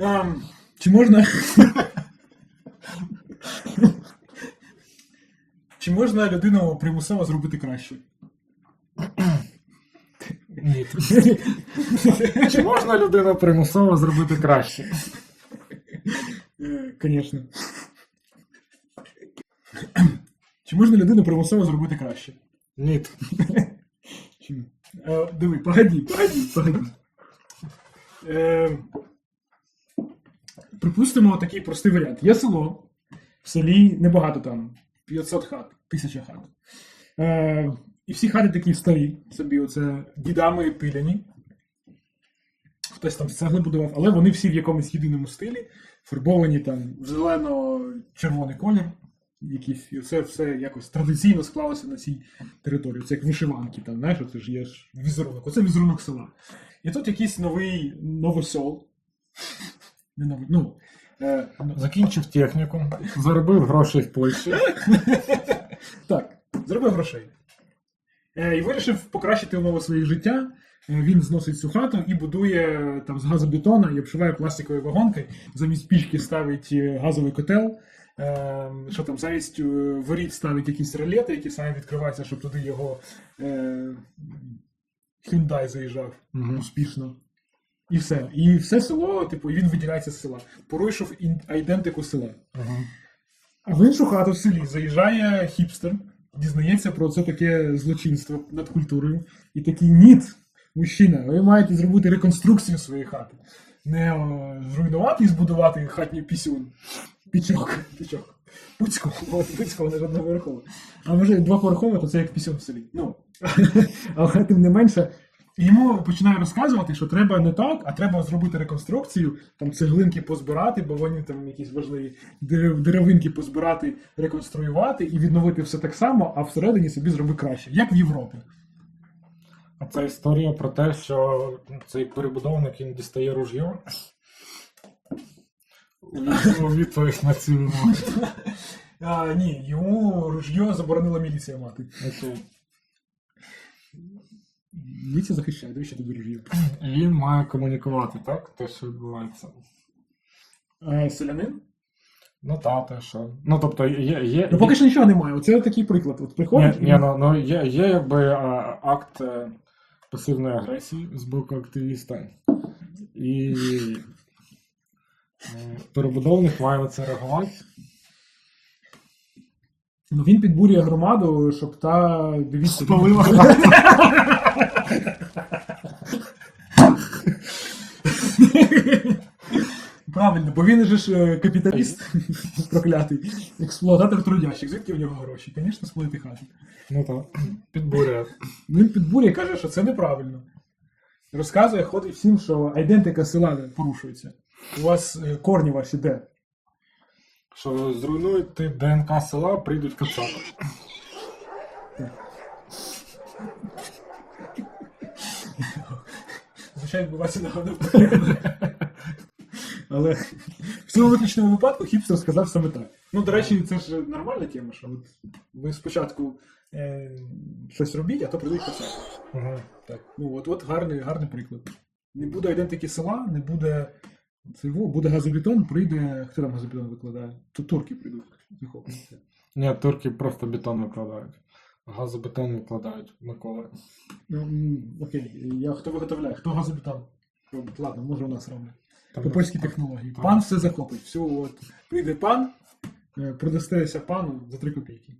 Ем, чи можна. Чи можна людину примусово зробити краще? Ні. Чи можна людину примусово зробити краще? Звісно. Чи можна людину примусово зробити краще? Ні. Е, диви, погоді, погоді, погоді. Припустимо такий простий варіант. Є село, в селі небагато там, 500 хат, 1000 хат. Е, і всі хати такі старі, собі оце дідами пиляні. Хтось там з цегли будував, але вони всі в якомусь єдиному стилі, фарбовані там в зелено-червоний колір. Якісь, і це все якось традиційно склалося на цій території. Це як вишиванки, там, знаєш, це ж є візерунок. Оце візерунок села. І тут якийсь новий новосьол. Ну, е, Закінчив техніку, заробив грошей в Польщі. Так, зробив грошей. Е, і вирішив покращити умови своє життя. Е, Він зносить цю хату і будує там з газобетона і обшиває пластикові вагонки. Замість пічки ставить газовий котел. Е, що там, замість воріт ставить якісь релети, які самі відкриваються, щоб туди його е, Hyundai заїжджав Мгм. успішно. І все. І все село, типу, і він виділяється з села. Порушив айдентику села. Мгм. А в іншу хату в селі заїжджає хіпстер, дізнається про це таке злочинство над культурою. І такий ніт, мужчина, ви маєте зробити реконструкцію своєї хати. Не о, зруйнувати і збудувати хатній пісюн. Пічок. Пічок. Пуцько, Пуцько, вона ж одноповерхова. А може двоповерхова, то це як пісюн в селі. Ну. Але тим не менше. І Йому починає розказувати, що треба не так, а треба зробити реконструкцію, там цеглинки позбирати, бо вони там якісь важливі деревинки позбирати, реконструювати і відновити все так само, а всередині собі зроби краще, як в Європі. А це історія про те, що цей перебудовник він дістає ружьо. У відповідь на цю вимогу. Ні, йому ружьо заборонила міліція мати. Міліція захищає, дивіться тобі ружьо. Він має комунікувати, так? Те, що відбувається. А, селянин? Ну та, те, що. Ну, тобто, є. є Ну поки що нічого немає. Оце такий приклад. От Ні, приходить. ні, ну, ну є, є якби а, акт е, пасивної агресії з боку активіста. І е, перебудовник має на це реагувати. Ну, він підбурює громаду, щоб та дивіться. Спалила Правильно, бо він же ж е, капіталіст проклятий, експлуататор трудящих. Звідки в нього гроші? Звісно, спалити хату. Ну так, підбурює. Він підбурює каже, що це неправильно. Розказує, ходить всім, що айдентика села порушується. У вас е, корні ваші де? Що зруйнуєте ДНК села, прийдуть кацапи. Звичайно, відбувається нагодно. Але в цьому виключному випадку хіпстер сказав саме так. Ну, до речі, це ж нормальна тема, що от ви спочатку е, щось робіть, а то прийдуть кацапи. Угу. Так, ну от, от гарний, гарний приклад. Не буде айдентики села, не буде цього, буде газобетон, прийде. Хто там газобетон викладає? Тут турки прийдуть. захоплюються. Ні, турки просто бетон викладають. Газобетон викладають Микола. Ну, м, окей, я хто виготовляє? Хто газобетон? Ладно, може у нас роблять. По польській технології. Пан все захопить. Все, от. Прийде пан, е, продастеся пану за 3 копійки.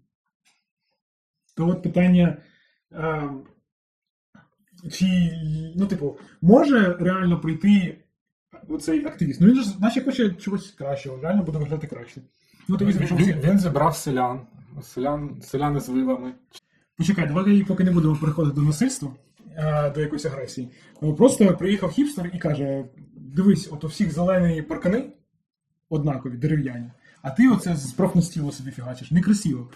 То от питання. Е, чи, ну, типу, може реально прийти оцей активіст? Ну він же наче хоче чогось кращого, реально буде виглядати краще. Ну, тобі Він, він, він зібрав селян. Селян, селяни з вилами. Почекай, давай поки не будемо переходити до насильства, до якоїсь агресії. Е, Просто приїхав хіпстер і каже: дивись, от у всіх зелені паркани однакові, дерев'яні, а ти оце з профнастілу собі фігачиш. Некрасиво,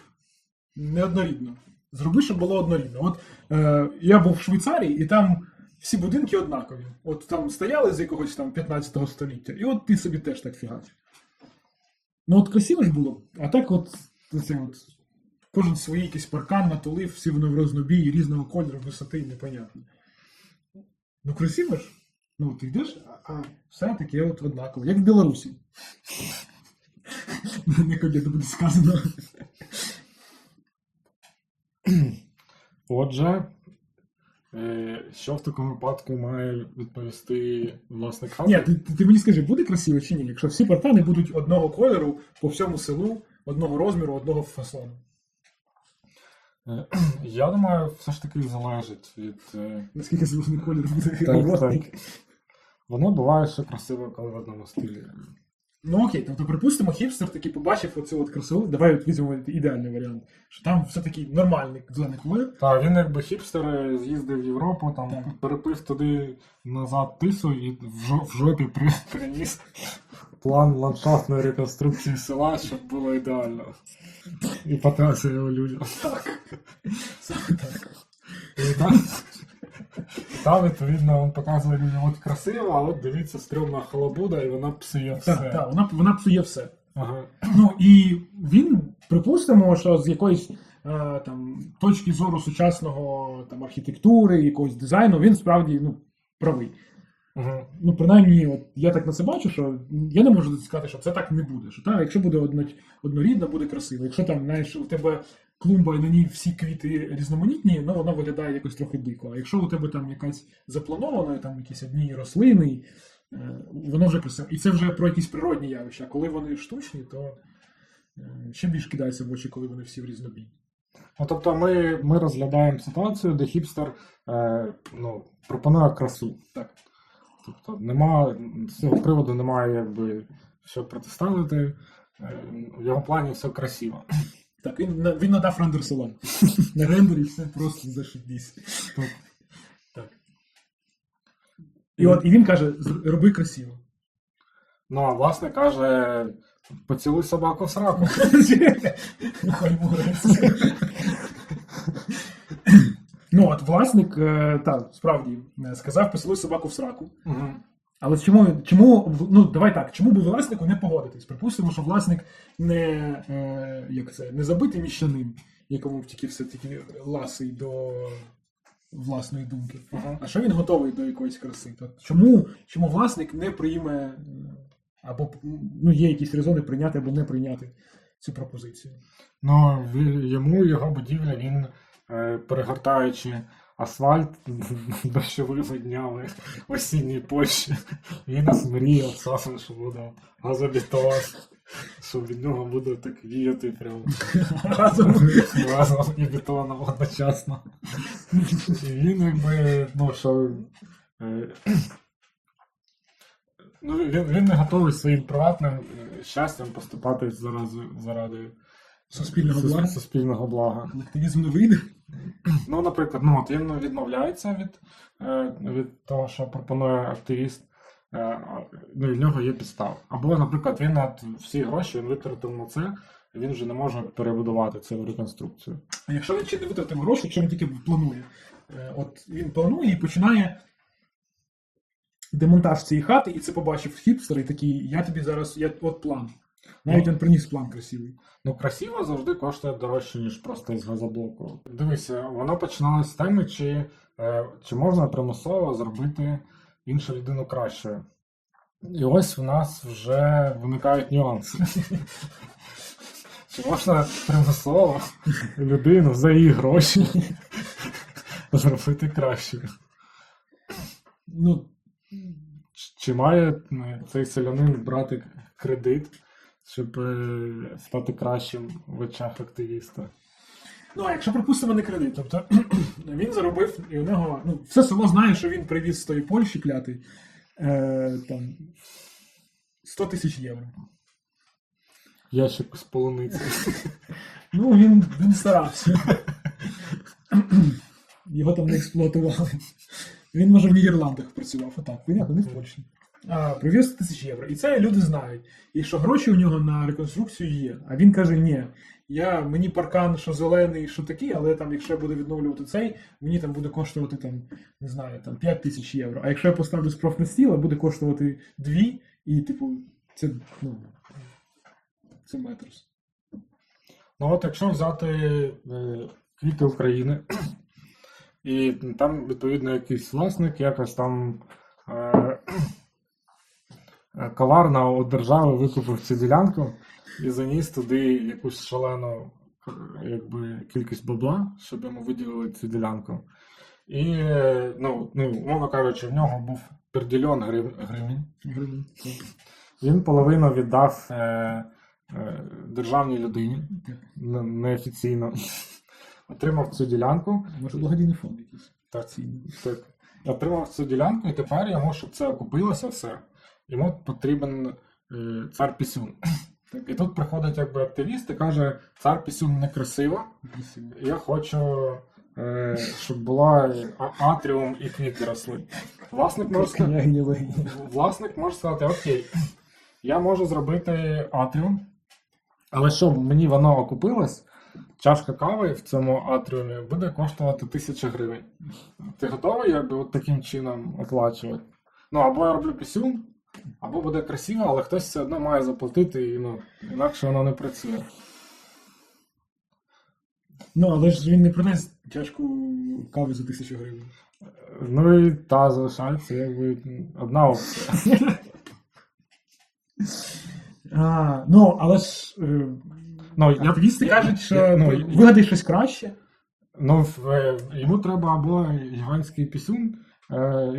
неоднорідно. Зроби, щоб було однорідно. От е, я був в Швейцарії, і там всі будинки однакові. От там стояли з якогось там 15 століття, і от ти собі теж так фігачиш. Ну от красиво ж було, а так от, це от Кожен свій якийсь паркан натулив, всі вони в рознобій, різного кольору, висоти, непонятно. Ну, красиво ж. Ну, ти йдеш, а, все таке от однаково, як в Білорусі. Не коли буде сказано. Отже, е, що в такому випадку має відповісти власник хати? Ні, ти, ти, ти мені скажи, буде красиво чи ні, якщо всі паркани будуть одного кольору по всьому селу, одного розміру, одного фасону. Е, Я думаю, все ж таки залежить від. е, Наскільки звучний колір буде Так, так. Воно буває ще красиво, коли в одному стилі. Ну окей, тобто припустимо, хіпстер таки побачив оцю от красу. Давай от візьмемо ідеальний варіант. Що там все-таки нормальний зелений колір. Так, він якби хіпстер з'їздив в Європу, там Так. перепив туди назад тису і в, жо- в жопі при, приніс план ландшафтної реконструкції села, щоб було ідеально. І потратив його людям. Так. Там, відповідно, він показує людям, от красиво, а от дивіться, стрьомна халабуда, і вона псує все. Так, так, вона, вона псує все. Ага. Ну і він, припустимо, що з якоїсь е, там точки зору сучасного там архітектури, якогось дизайну, він справді ну, правий. Ну, принаймні, от я так на це бачу, що я не можу сказати, що це так не буде. Що так, якщо буде одно, однорідно, буде красиво. Якщо там, знаєш, у тебе клумба і на ній всі квіти різноманітні, ну воно виглядає якось трохи дико. А якщо у тебе там якась запланована, там якісь одні рослини, е, воно вже красиво. І це вже про якісь природні явища. А коли вони штучні, то е, ще більш кидається в очі, коли вони всі в різнобій. Ну, тобто ми, ми розглядаємо ситуацію, де хіпстер е, ну, пропонує красу. Так. Тобто нема, з цього приводу немає якби що протиставити. Е, в його плані все красиво. Так, він, він надав рендер салон. На рендері все просто зашибісь. Так. І от і він каже: роби красиво. Ну, а власне каже, поцілуй собаку в сраку. Ну, от власник, е, так, справді, е, сказав, поцілуй собаку в сраку. Мгм. Але чому, чому, ну давай так, чому би власнику не погодитись? Припустимо, що власник не, е, як це, не забитий міщанин, якому тільки все таки ласий до власної думки. Мгм. А що він готовий до якоїсь краси? То чому, чому власник не прийме, е, або ну, є якісь резони прийняти або не прийняти цю пропозицію? Ну, йому його будівля, він, перегортаючи асфальт дощовими днями осінній Польщі, він нас мріяв часом, що буде газобетон, що від нього буде так віяти прям Разом. і бетоном одночасно. І він якби, ну, що. е, Ну, він, він не готовий своїм приватним е, щастям поступати заради, заради Суспільного сус- блага. суспільного блага. Колективізм не вийде. Ну, наприклад, ну, от він відмовляється від, е, від того, що пропонує активіст. е, Ну, і в нього є підстава. Або, наприклад, він от всі гроші він витратив на це, і він вже не може перебудувати цю реконструкцію. А якщо він ще не витратив гроші, якщо він тільки планує, Е, от він планує і починає демонтаж цієї хати, і це побачив хіпстер, і такий, я тобі зараз, я, от план. Навіть Ну. він приніс план красивий. Ну, красиво завжди коштує дорожче, ніж просто із газоблоку. Дивися, воно починалося з теми, чи, е, чи можна примусово зробити іншу людину кращою. І ось в нас вже виникають нюанси. Чи можна примусово людину за її гроші зробити кращою? Ну, Чи- Чи має е, цей селянин брати кредит, щоб стати кращим в очах активіста? ну а якщо припустимо не кредит, тобто він заробив, і у нього, ну, все село знає, що він привіз з тої Польщі клятий, е, там, 100 тисяч євро. Ящик з полуниці. Ну, він, він старався. Його там не експлуатували. Він, може, в Нідерландах працював, отак, понятно, не в Польщі. Привіз 100 тисяч євро. І це люди знають. І що гроші у нього на реконструкцію є. А він каже: ні, я, мені паркан, що зелений, що такий, але там, якщо я буду відновлювати цей, мені там буде коштувати там, не знаю, там 5 тисяч євро. А якщо я поставлю з профнестіла, буде коштувати 2, і, типу, це, ну, це метрос. Ну от якщо взяти е, квіти України, і там, відповідно, якийсь власник якось там е, е, коварно у держави викупив цю ділянку і заніс туди якусь шалену е, якби, кількість бабла, щоб йому виділили цю ділянку. І, е, ну, ну, умовно кажучи, в нього був пердільон грив, гривень. Він половину віддав е, е, державній людині неофіційно. Отримав цю ділянку. Може, благодійний фонд якийсь. Так, так. Отримав цю ділянку, і тепер йому, щоб це окупилося все, йому потрібен е, цар Пісюн. І тут приходить якби активіст і каже: цар Пісюн некрасиво, я хочу, е, щоб була атріум і квіти росли. Власник може сказати, власник може сказати, окей, я можу зробити атріум, але щоб мені воно окупилось, чашка кави в цьому атріумі буде коштувати тисяча гривень. Ти готовий якби от таким чином оплачувати? Ну, або я роблю пісюн, або буде красиво, але хтось все одно має заплатити, і ну, інакше воно не працює. Ну, але ж він не продасть чашку кави за тисячу гривень. Ну і та залишається якби одна опція. А, ну, але ж е, Ну, я, активісти кажуть, що ну, вигадай щось краще. Ну, в- е, йому треба або гігантський пісюн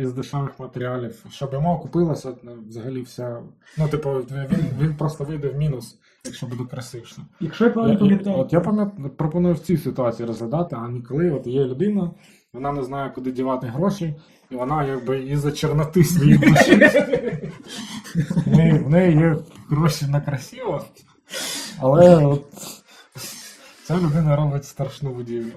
із дешевих матеріалів, щоб йому окупилася ну, взагалі вся. Ну, типу, він, він просто вийде в мінус, якщо буде красивше. Якщо я пам'ятаю, от я пам'ят- пропоную в цій ситуації розглядати, а не коли от є людина, вона не знає, куди дівати гроші, і вона якби із-за чорноти своєї душі. В неї, в неї є гроші на красиво, але от ця людина робить страшну будівлю.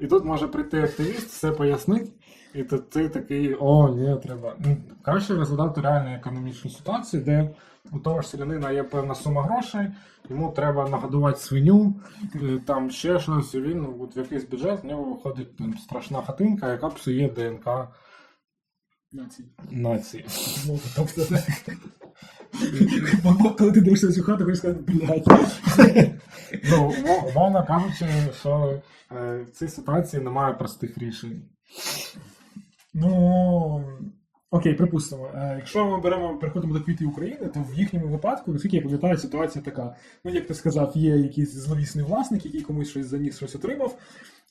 І тут може прийти активіст, все пояснить, і то ти такий, о, ні, треба. Ну, Краще розглядати реальну економічну ситуацію, де у того ж селянина є певна сума грошей, йому треба нагодувати свиню, е, там ще щось, і він от в якийсь бюджет, в нього виходить там, страшна хатинка, яка псує ДНК нації. нації. Тобто, Бо коли ти дивишся цю хату, хочеш сказати, блядь. Ну, умо- умовно кажучи, що е, в цій ситуації немає простих рішень. Ну, окей, припустимо. Е, Якщо ми беремо, переходимо до квітів України, то в їхньому випадку, наскільки я пам'ятаю, ситуація така. Ну, як ти сказав, є якийсь зловісний власник, який комусь щось заніс, щось отримав.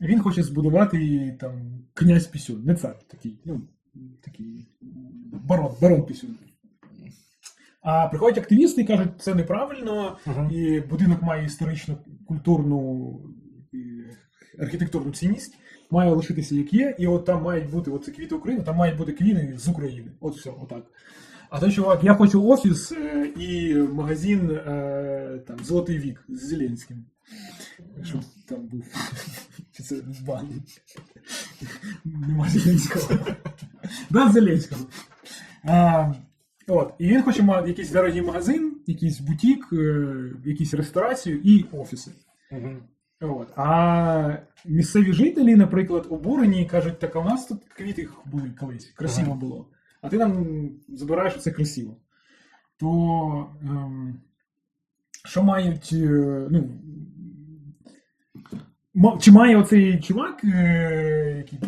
Він хоче збудувати там князь Пісюн, не цар такий, ну, такий барон, барон Пісюн. А приходять активісти і кажуть, це неправильно, Мгм. і будинок має історичну, культурну і архітектурну цінність, має лишитися як є, і от там мають бути от це квіти України, там мають бути квіти з України. От все, отак. А той чувак, я хочу офіс е, і магазин е, там, Золотий вік з Зеленським. Щоб там був. Це бан? Нема Зеленського. Да, Зеленського. А, от. І він хоче мати якийсь дорогий магазин, якийсь бутік, е, якусь ресторацію і офіси. Мгм. От. А місцеві жителі, наприклад, обурені і кажуть, так а у нас тут квіти були колись, красиво Ага. було. А ти нам забираєш, це красиво. То ем, що мають. е, ну, чи має оцей чувак, е, який,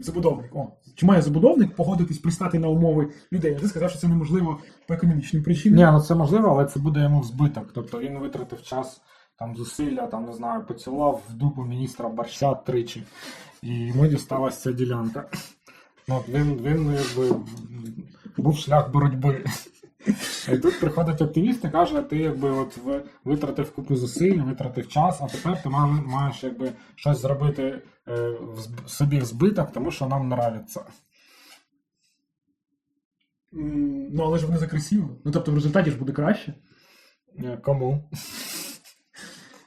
забудовник, о, чи має забудовник погодитись пристати на умови людей? А ти сказав, що це неможливо по економічним причинам. Ні, ну це можливо, але це буде йому в збиток. Тобто він витратив час, там зусилля, там не знаю, поцілував в дупу міністра борща тричі, і йому дісталася ця ділянка. Ну, от він, він якби був шлях боротьби. І тут приходить активіст і каже, ти якби от витратив купу зусиль, витратив час, а тепер ти маєш якби щось зробити е, в собі в збиток, тому що нам нравиться. Ну, але ж вони за красиво. Ну, тобто в результаті ж буде краще. Е, Кому?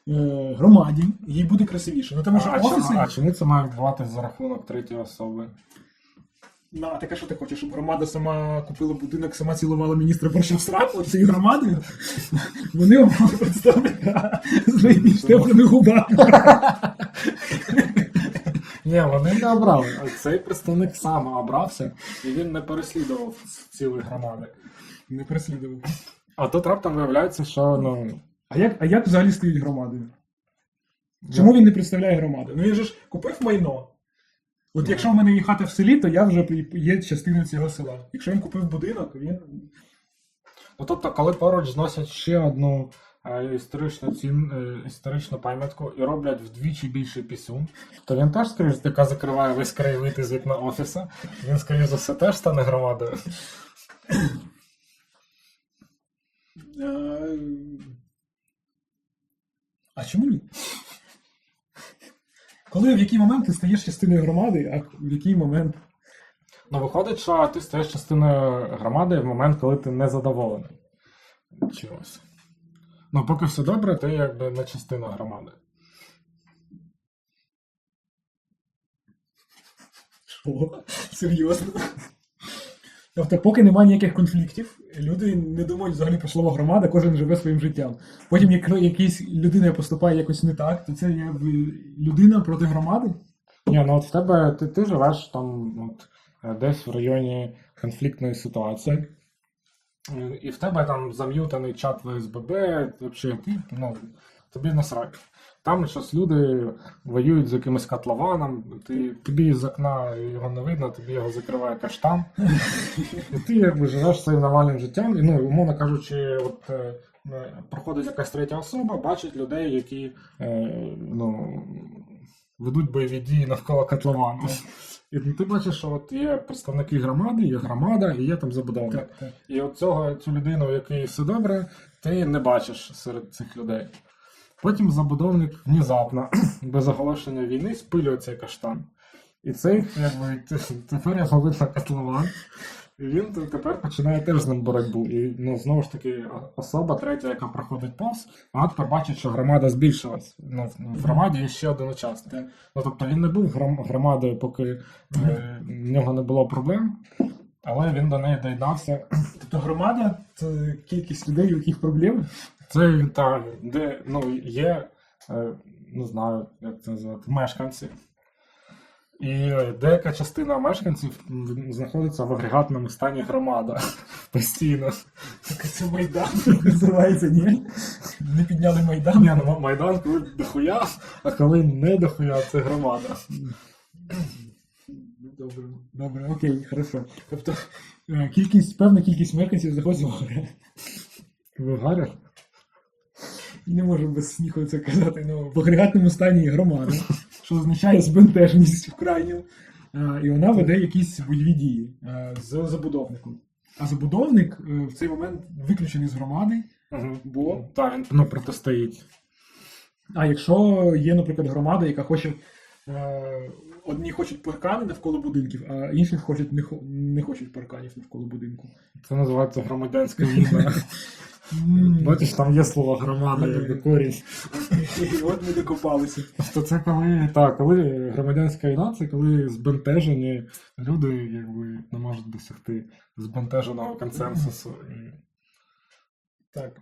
Е, громаді, їй буде красивіше. Ну, тому що а, офіси. а чому це має відбуватися за рахунок третьої особи? Ну, а таке, що ти хочеш, щоб громада сама купила будинок, сама цілувала міністра борщів сраку цією громадою? Вони обрали представника з найбільш губами. Ні, вони не обрали. Цей представник сам обрався, і він не переслідував цілої громади. Не переслідував. А тут раптом виявляється, що ну. А як, а як взагалі стоїть громадою? Чому він не представляє громаду? Ну він же ж купив майно. От якщо в мене є хата в селі, то я вже є частиною цього села. Якщо він купив будинок, він. Ну, тобто, коли поруч зносять ще одну е, історичну цін, е, історичну пам'ятку і роблять вдвічі більший пісюн, то він теж, скоріш, така закриває весь краєвид із вікна офіса. Він, скоріш за все, теж стане громадою. А чому ні? Коли в який момент ти стаєш частиною громади, а в який момент. Ну, виходить, що ти стаєш частиною громади в момент, коли ти не задоволений чимось. Ну, поки все добре, ти якби не частина громади. Що? Серйозно? Тобто, поки немає ніяких конфліктів, люди не думають взагалі про слово громада, кожен живе своїм життям. Потім, якщо якась людина поступає якось не так, то це якби людина проти громади. Ні, ну от в тебе ти, ти живеш там от, е, десь в районі конфліктної ситуації. Е, І в тебе там зам'ютаний чат в СББ, взагалі, ну, тобі насрать. Там щось люди воюють з якимось котлованом, ти, тобі з окна його не видно, тобі його закриває каштан. І ти якби живеш своїм нормальним життям, і ну, умовно кажучи, от е, е, проходить якась третя особа, бачить людей, які е, ну, ведуть бойові дії навколо котловану. І ти бачиш, що от є представники громади, є громада і є там забудовник. Так, так. І от цього, цю людину, у якій все добре, ти не бачиш серед цих людей. Потім забудовник внезапно, без оголошення війни, спилює цей каштан. І цей, якби, тепер його видно котлован. І він тепер починає теж з ним боротьбу. І ну, знову ж таки, особа третя, яка проходить повз, вона тепер бачить, що громада збільшилась. Ну, в громаді є ще один учасник. Ну, тобто він не був громадою, поки е, в нього не було проблем, але він до неї доєднався. Тобто громада це кількість людей, у яких проблеми. Це та, де ну, є, е, не знаю, як це називати, мешканці. І деяка частина мешканців знаходиться в агрегатному стані громада постійно. Так це Майдан називається, ні? Не підняли Майдан. Ні, ну, Майдан коли дохуя, а коли не дохуя, це громада. Добре, добре, окей, хорошо. Тобто е, кількість, певна кількість мешканців знаходиться в агрегатах. В гарях? Не можу без сміху це казати. Ну, в агрегатному стані громада, що означає збентеженість в крайню. Е, І вона веде якісь бойові дії з забудовником. А забудовник е, в цей момент виключений з громади, Угу. бо Так, він ну, протистоїть. А якщо є, наприклад, громада, яка хоче. Е, одні хочуть паркани навколо будинків, а інші хочуть не, не хочуть парканів навколо будинку. Це називається громадянська війна. Бачиш, там є слово громада, якби. І От ми докопалися. Тобто це коли так, коли громадянська війна, це коли збентежені люди якби не можуть досягти збентеженого консенсусу. Так.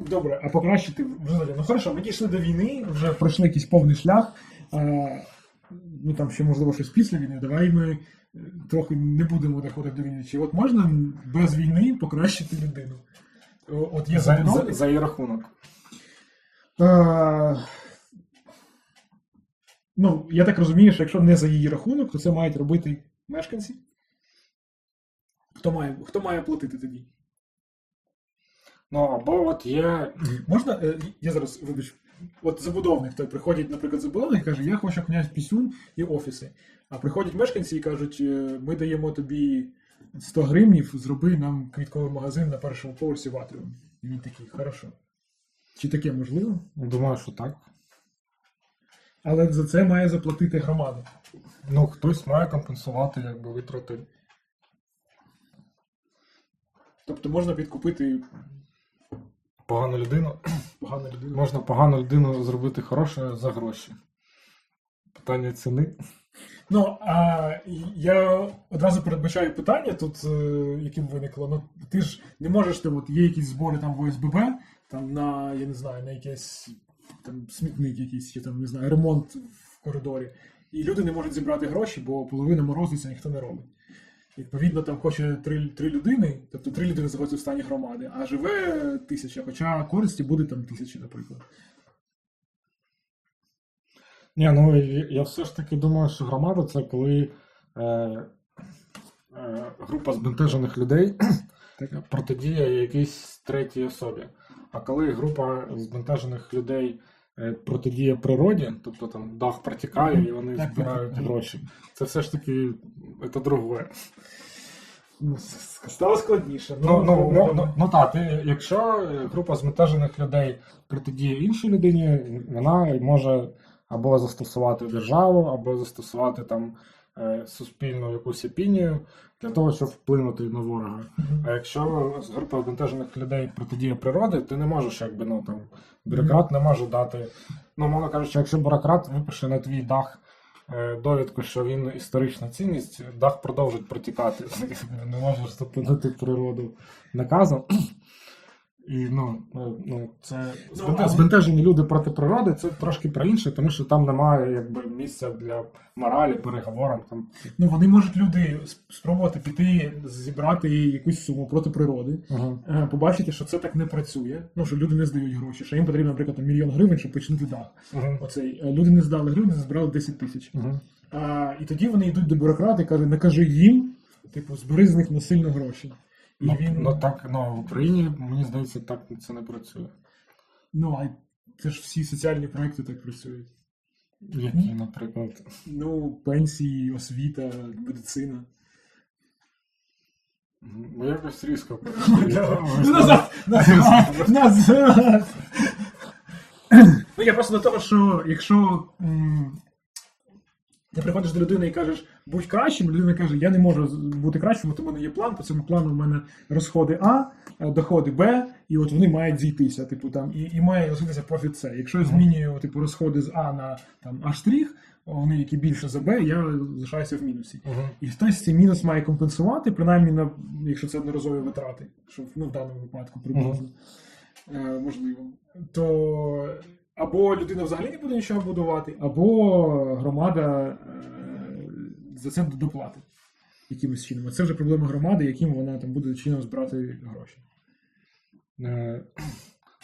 Добре, а покращити взагалі. Ну хорошо, ми дійшли до війни, вже пройшли якийсь повний шлях. А, ну там ще можливо щось після війни. Давай ми трохи не будемо доходити до війни. Чи от можна без війни покращити людину? От є За, за, за її рахунок. Е, Ну, я так розумію, що якщо не за її рахунок, то це мають робити мешканці. Хто має, хто має платити тоді? Ну або от є. Можна, е, я зараз вибач, от забудовник, той приходить, наприклад, забудовник і каже, я хочу князь пісюн і офіси. А приходять мешканці і кажуть, е, ми даємо тобі 100 гривнів, зроби нам квітковий магазин на першому поверсі в Атріум. І він такий, хорошо. Чи таке можливо? Думаю, що так. Але за це має заплатити громада. Ну, хтось має компенсувати якби витрати. Тобто можна підкупити Погану людину. погану людину. Можна погану людину зробити хорошою за гроші. Питання ціни. Ну, а я одразу передбачаю питання тут, е, яким виникло. Ну, ти ж не можеш, ти, от є якісь збори там в ОСББ, там на, я не знаю, на якийсь там смітник якийсь, чи там, не знаю, ремонт в коридорі. І люди не можуть зібрати гроші, бо половина морозиться, ніхто не робить. Відповідно, там хоче три, три людини, тобто три людини знаходяться в стані громади, а живе тисяча, хоча користі буде там тисячі, наприклад. Ні, ну я все ж таки думаю, що громада це коли е, е, група збентежених людей протидіє якійсь третій особі. А коли група збентежених людей е, протидіє природі, тобто там дах протікає і вони збирають так, так. гроші, це все ж таки це друге. Ну, стало складніше. Ну, ну, ну, ну, ну так, ти, якщо е, група зметежених людей протидіє іншій людині, вона може або застосувати державу, або застосувати там суспільну якусь опінію для того, щоб вплинути на ворога. А якщо з групи збентежених людей протидіє природи, ти не можеш, якби ну там бюрократ не може дати. Ну, мовно кажучи, якщо бюрократ випише на твій дах. е, Довідку, що він історична цінність, дах продовжить протікати. Не можеш зупинити природу наказом. І ну, е, ну це Ну, збентежені люди проти природи, це трошки про інше, тому що там немає якби місця для моралі, переговорам. Там Ну, вони можуть люди спробувати піти зібрати якусь суму проти природи, Ага. е, побачити, що це так не працює. Ну, що люди не здають гроші, що їм потрібно, наприклад, мільйон гривень, щоб починити дах. Ага. Оцей е, люди не здали гривень, збирали 10 тисяч. Ага. А, і тоді вони йдуть до бюрократа і кажуть, накажи їм, типу, збери з них насильно гроші. І Ну, він, ну так, ну в Україні, мені здається, так це не працює. ну, а це ж всі соціальні проекти так працюють. Які, наприклад. Ну, пенсії, освіта, медицина. Ну, якось різко. Назад! Назад! Назад! Ну, я просто до того, що якщо м, ти приходиш до людини і кажеш, будь кращим, людина каже, я не можу бути кращим, от у мене є план, по цьому плану у мене розходи А, е, доходи Б, і от вони мають зійтися, типу там, і, і має лишитися профіт С. Якщо я змінюю типу, розходи з А на там А вони які більше за Б, я залишаюся в мінусі. Ага. І хтось цей мінус має компенсувати, принаймні, на, якщо це одноразові витрати, що ну, в даному випадку приблизно е, можливо, то або людина взагалі не буде нічого будувати, або громада е, за це доплатить якимось чином. Це вже проблема громади, яким вона там буде чином збирати гроші. Е,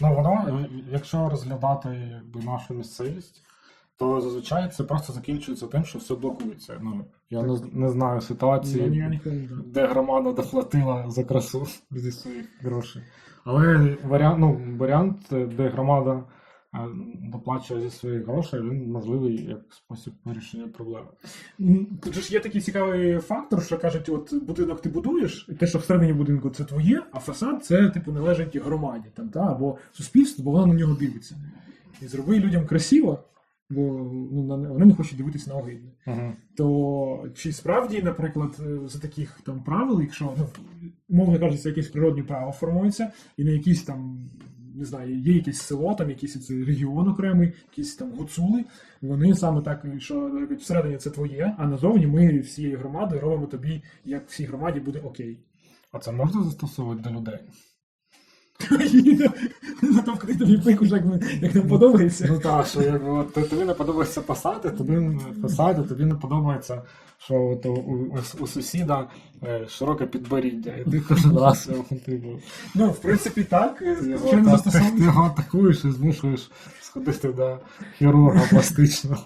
Ну, воно, е, якщо розглядати якби, нашу місцевість, то зазвичай це просто закінчується тим, що все блокується. Ну, я не, не знаю ситуації, ніколи не знаю. де громада доплатила за красу зі своїх грошей. Але варіант, ну, варіант, е, де громада доплачує зі своїх грошей, він можливий як спосіб вирішення проблеми. Тут ж є такий цікавий фактор, що кажуть, от будинок ти будуєш, і те, що всередині будинку це твоє, а фасад це типу належить громаді там, та, або суспільству, бо воно на нього дивиться. І зроби людям красиво, бо ну, вони не хочуть дивитися на огидне. Ага. То чи справді, наприклад, за таких там правил, якщо ну, умовно кажучи, це якесь природні право формується, і на якісь там. Не знаю, є якесь село, там якийсь це регіон окремий, якісь там гуцули. Вони саме так, що всередині це твоє, а назовні ми всією громадою робимо тобі, як всій громаді буде окей. А це можна застосовувати до людей? Затовкати тобі пику, як, як нам подобається. Ну так, що якби от тобі не подобається посади, тобі не- посади, тобі не подобається, що от у, у, сусіда е, широке підборіддя, і ти кожен раз його типу, Ну, в принципі, так. е, ти його атакуєш і змушуєш сходити до хірурга пластичного.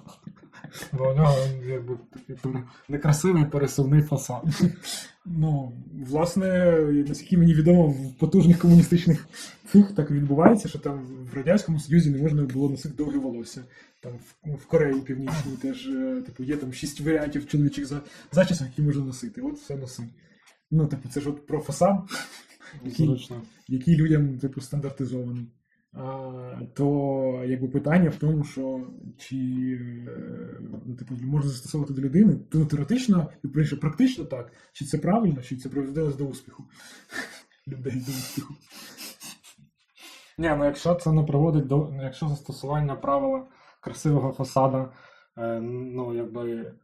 Бо у нього якби такий некрасивий пересувний фасад. Ну, власне, наскільки мені відомо, в потужних комуністичних цих так відбувається, що там в Радянському Союзі не можна було носити довге волосся. Там в, в Кореї Північній теж, е, типу, є там шість варіантів чоловічих за, зачісок, які можна носити. От все носи. Ну, типу, це ж от про фасад, Який? Який людям, типу, стандартизований. То якби питання в тому, що чи е, ну, типу, можна застосовувати до людини, то ну, теоретично, і практично так, чи це правильно, чи це приведе нас до успіху. Людей до успіху. Ні, ну якщо це не приводить до. ну, Якщо застосування правила красивого фасада, е, ну якби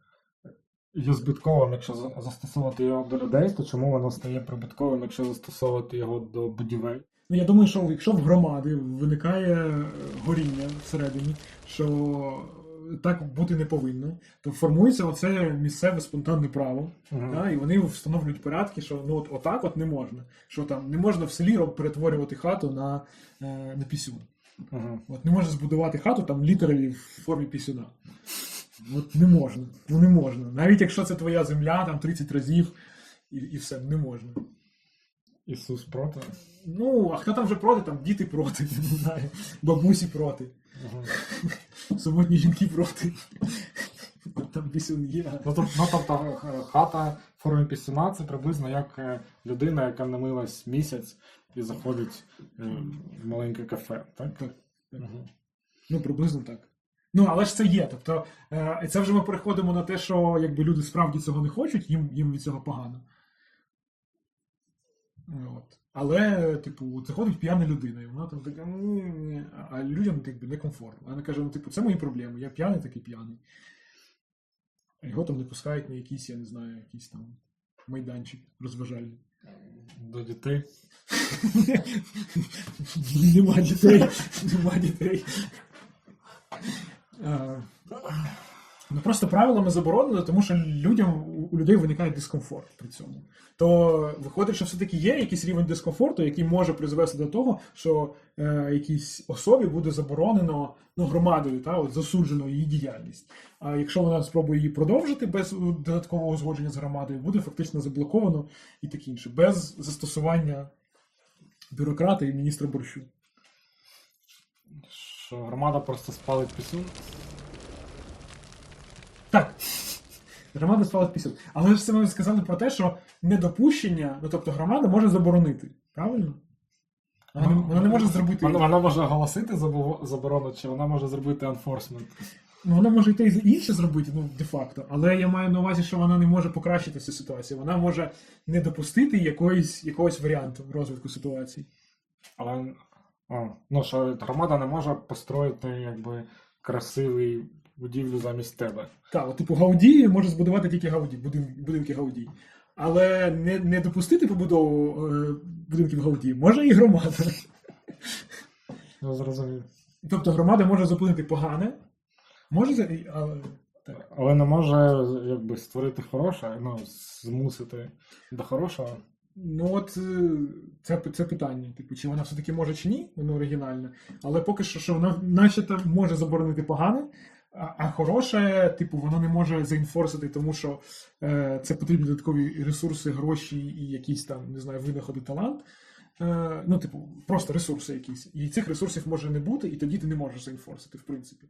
є збитковим, якщо застосовувати його до людей, то чому воно стає прибутковим, якщо застосовувати його до будівель? Ну, я думаю, що якщо в громади виникає е, горіння всередині, що так бути не повинно, то формується оце місцеве спонтанне право. Мгм. Да, і вони встановлюють порядки, що ну от отак от не можна. Що там не можна в селі перетворювати хату на, е, на пісюн. Ага. От не можна збудувати хату там літералі в формі пісюна. От не можна. Ну не можна. Навіть якщо це твоя земля, там 30 разів і, і все, не можна. Ісус проти. Ну, а хто там вже проти? Там діти проти, не знаю, бабусі проти, Ага. самотні жінки проти. Там пісюн є. Ну, тоб- ну, тобто хата в формі пісюна це приблизно як е, людина, яка не милась місяць і заходить е, в маленьке кафе, так? Так. Ага. Ну, приблизно так. Ну, але ж це є. Тобто, е, це вже ми переходимо на те, що якби люди справді цього не хочуть, їм, їм від цього погано. От. Але, типу, це ходить п'яна людина, і вона там така, «М-м-м», а людям якби, некомфортно. Вона каже, ну, типу, це мої проблеми, я п'яний, такий п'яний. Його там не пускають на якийсь, я не знаю, якийсь там майданчик розважальний. До дітей. Нема дітей. Нема дітей. Ну просто правилами заборонено, тому що людям у людей виникає дискомфорт при цьому. То виходить, що все-таки є якийсь рівень дискомфорту, який може призвести до того, що е, якійсь особі буде заборонено ну, громадою, та, от, засуджено її діяльність. А якщо вона спробує її продовжити без додаткового узгодження з громадою, буде фактично заблоковано і таке інше, без застосування бюрократа і міністра борщу. Що громада просто спалить пісюн. Так. Громада спала після. Але ж це ми сказали про те, що недопущення, ну тобто громада може заборонити. Правильно? Вона, не, вона не може зробити. Вона, вона може оголосити забо- заборону, чи вона може зробити enforcement. Ну, вона може і те і інше зробити, ну, де-факто. Але я маю на увазі, що вона не може покращити цю ситуацію. Вона може не допустити якоїсь, якогось варіанту розвитку ситуації. Але а, ну, що громада не може построїти якби красивий будівлю замість тебе. Так, типу, Гауді може збудувати тільки Гауді, будинки Гауді. Але не, не допустити побудову е, будинків Гауді може і громада. Я зрозумів. Тобто громада може зупинити погане, може але, так. Але не може якби створити хороше, ну, змусити до хорошого. Ну от е, це, це питання. Типу, чи вона все-таки може чи ні, воно оригінальне. Але поки що, що вона начебто може заборонити погане, а, а хороше, типу, воно не може заінфорсити, тому що е, це потрібні додаткові ресурси, гроші і якісь там, не знаю, винаходи, талант. Е, ну, типу, просто ресурси якісь. І цих ресурсів може не бути, і тоді ти не можеш заінфорсити, в принципі.